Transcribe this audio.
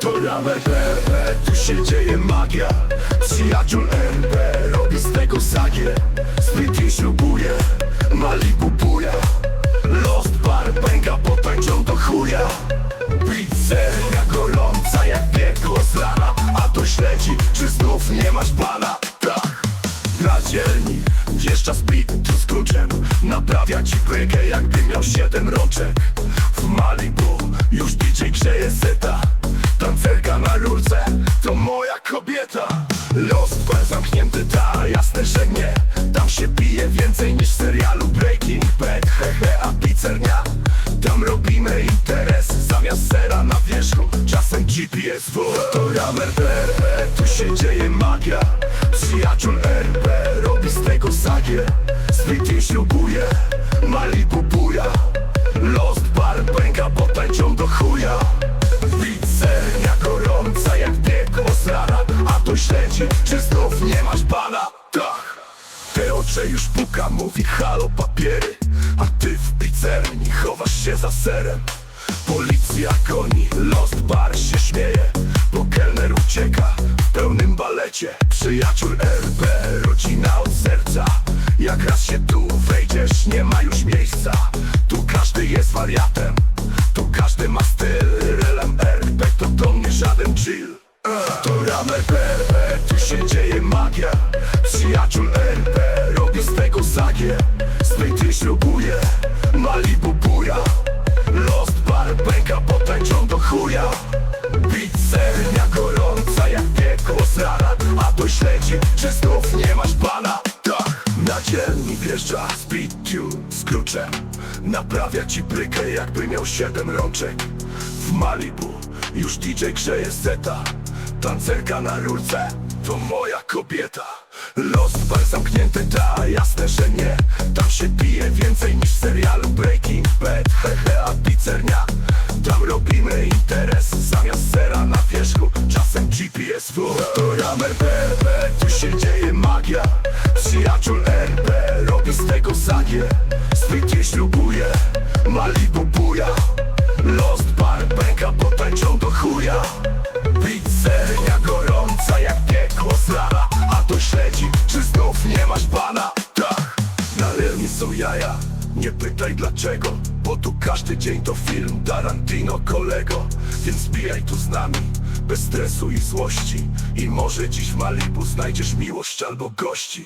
To ramer RP, tu się dzieje magia. Przyjaciół RP, robi z tego ślubuje, Naprawia ci brykę jakby miał siedem rączek. W Malibu już DJ grzeje seta. Tancerka na rurce to moja kobieta. Los bar zamknięty, ta jasne, że nie Tam się pije więcej niż w serialu Breaking Bad. Hehe, a pizzernia Tam robimy interes. Zamiast sera na wierzchu Czasem GPS w. To ramer Ślubuje, Malibu buja Lost bar pęka, potańczą do chuja. Pizzeria gorąca jak piekło z rana A to śledzi, czy znów nie masz pana? Tak. Te oczy już puka, mówi halo papiery. A ty w pizzerni chowasz się za serem. Policja goni, Lost Bar się śmieje Bo kelner ucieka w pełnym balecie. Przyjaciół tu wejdziesz, nie ma już miejsca. Tu każdy jest wariatem Tu każdy ma styl. Relem RP to do mnie żaden chill. To ramer PRP, tu się dzieje magia. Przyjaciół RP, robi z tego zagię Sprytnie ślubuje, Malibu buja. Lost bar, pęka, potańczą do chuja. Pizzeria gorąca jak piekło z rana A to śledzi, czy na dzielni wjeżdża Speed Tune z kluczem? Naprawia ci brykę jakby miał siedem rączek. W Malibu już DJ grzeje seta. Tancerka na rurce to moja kobieta. Los bar zamknięty, ta jasne, że nie. Tam się pije więcej niż w serialu Czasem GPS w To tu się dzieje magia. Przyjaciół RP robi z tego sagię Sprytnie ślubuje, Malibu buja. Lost bar pęka, potańczą do chuja. Pizzeria gorąca jak piekło z rana. A to śledzi, czy znów nie masz pana? Tak, na relnie są jaja. Nie pytaj dlaczego Bo tu każdy dzień to film Tarantino kolego. Więc zbijaj tu z nami Bez stresu i złości. I może dziś w Malibu znajdziesz miłość albo gości